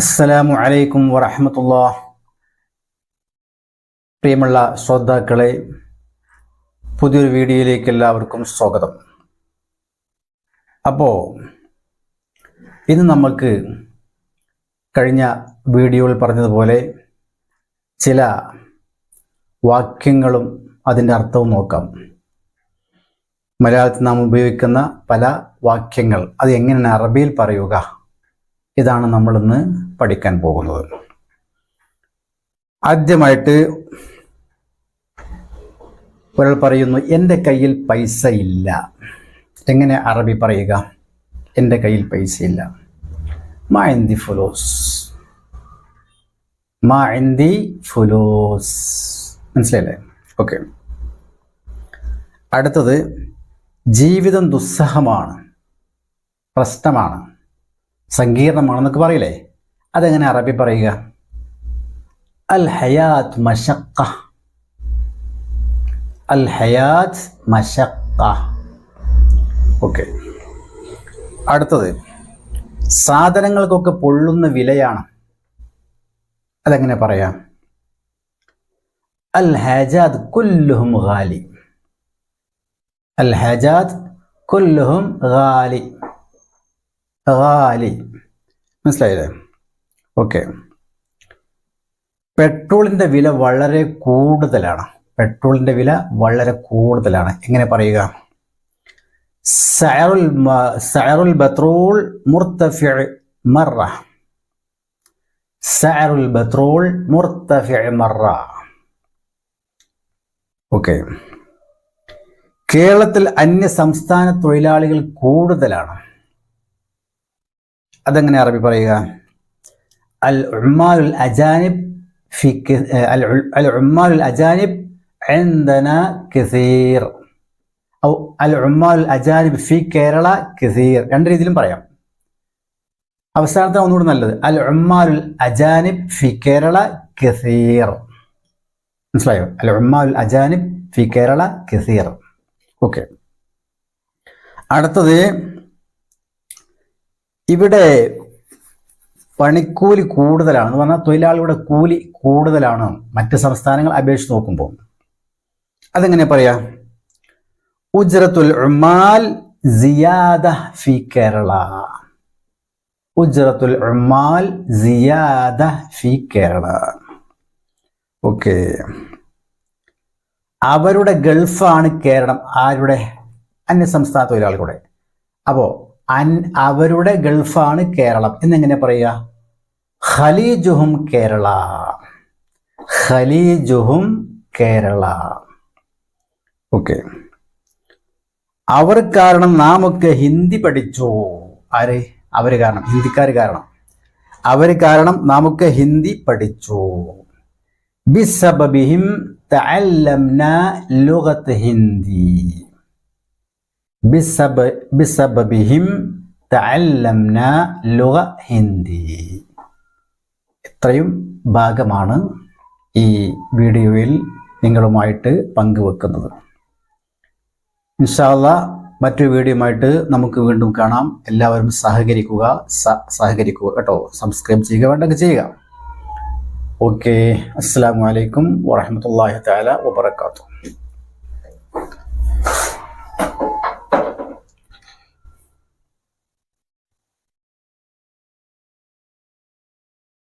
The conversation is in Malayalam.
അസ്സലാമു അലൈക്കും വറഹമത്തുള്ള. പ്രിയമുള്ള ശ്രോതാക്കളെ പുതിയൊരു വീഡിയോയിലേക്ക് എല്ലാവർക്കും സ്വാഗതം. അപ്പോൾ ഇന്ന് നമുക്ക് കഴിഞ്ഞ വീഡിയോയിൽ പറഞ്ഞതുപോലെ ചില വാക്യങ്ങളും അതിന്റെ അർത്ഥവും നോക്കാം. മലയാളത്തിൽ നാം ഉപയോഗിക്കുന്ന പല വാക്യങ്ങൾ അത് എങ്ങനെയാണ് അറബിയിൽ പറയുക ഇതാണ് നമ്മളിന്ന് പഠിക്കാൻ പോകുന്നത്. ആദ്യമായിട്ട് ഒരാൾ പറയുന്നു എന്റെ കയ്യിൽ പൈസ ഇല്ല. എങ്ങനെ അറബി പറയുക? എന്റെ കയ്യിൽ പൈസ ഇല്ല. മാ എന്തി ഫുലോസ്. മാ എന്തി ഫുലോസ്. മനസ്സിലായില്ലേ? ഓക്കെ. അടുത്തത് ജീവിതം ദുസ്സഹമാണ് പ്രശ്നമാണ്. സങ്കീർണമാണെന്നൊക്കെ പറയില്ലേ? അതെങ്ങനെ അറബി പറയുക? അൽ ഹയാത്ത് മഷക്ക അൽ ഹയാത്ത് മഷക്ക ഓക്കെ. അടുത്തത്. സാധനങ്ങൾക്കൊക്കെ പൊള്ളുന്ന വിലയാണ്. അതെങ്ങനെ പറയാം? അൽ ഹജാദ് കുല്ലുഹും ഖാലി. അൽ ഹജാദ് കുല്ലുഹും ഗാലി ഗാലി മനസ്സിലായില്ലേ? ഓക്കെ. പെട്രോളിന്റെ വില വളരെ കൂടുതലാണ്. പെട്രോളിന്റെ വില വളരെ കൂടുതലാണ്. എങ്ങനെ പറയുക? സയറുൽ സയറുൽ ബത്രോൾ മുർത്തഫിഅ മറ. സയറുൽ ബത്രോൾ മുർത്തഫിഅ മറ. ഓക്കെ. കേരളത്തിൽ അന്യ സംസ്ഥാന തൊഴിലാളികൾ കൂടുതലാണ്. അതെങ്ങനെ അറബി പറയുക അൽ ഉമ്മാലുൽ അജാനിബ് ഫി അൽ ഉമ്മാലുൽ അജാനിബ് عندنا كثير ഔ അൽ ഉമ്മാൽ അജാനിബ് ഫി കേരള കസീർ രണ്ട് രീതിയിലും പറയാം അവസാനത്തെ ഒന്നുകൂടി നല്ലത് അൽ ഉമ്മാലുൽ അജാനിബ് ഫി കേരള കസീർ മനസ്സിലായോ അൽ ഉമ്മാലുൽ അജാനിബ് ഫി കേരള കസീർ ഓക്കെ അടുത്തത് ഇവിടെ പണിക്കൂലി കൂടുതലാണ്. എന്ന് പറഞ്ഞാൽ തൊഴിലാളിയുടെ കൂലി കൂടുതലാണ്. മറ്റ് സംസ്ഥാനങ്ങൾ അപേക്ഷിച്ച് നോക്കുമ്പോൾ. അതെങ്ങനെ പറയാ? ഉജ്രത്തുൽ സിയാദ ഫി കേരള. ഉജ്രത്തുൽ സിയാദ ഫി കേരള. ഓക്കെ. അവരുടെ ഗൾഫാണ് കേരളം. ആരുടെ? അന്യസംസ്ഥാന തൊഴിലാളികളുടെ. അപ്പോൾ അൻ അവരുടെ ഗൾഫാണ് കേരളം. എന്നെങ്ങനെ പറയുക ഖലീജുഹും കേരള. ഖലീജുഹും കേരള. ഓക്കെ. അവർ കാരണം നാമൊക്കെ ഹിന്ദി പഠിച്ചു. ആര്? അവർ കാരണം. ഹിന്ദിക്കാർ കാരണം. അവർ കാരണം നാമൊക്കെ ഹിന്ദി പഠിച്ചു. ബിസബബിഹിം തഅല്ലംന ലുഗത്ത് ഹിന്ദി. ബിസബബിഹിം തഅല്ലംന ലുഗ ഹിന്ദി. ഇത്രയും ഭാഗമാണ് ഈ വീഡിയോയിൽ നിങ്ങളുമായിട്ട് പങ്കുവെക്കുന്നത്. ഇൻഷാല്ല മറ്റൊരു വീഡിയോയുമായിട്ട് നമുക്ക് വീണ്ടും കാണാം. എല്ലാവരും സഹകരിക്കുക സഹകരിക്കുക കേട്ടോ. സബ്സ്ക്രൈബ് ചെയ്യുക വേണ്ടൊക്കെ ചെയ്യുക. ഓക്കെ അസ്സാം വലൈക്കും വാഹമത്തല്ലാഹി താല വാബർക്കാത്തു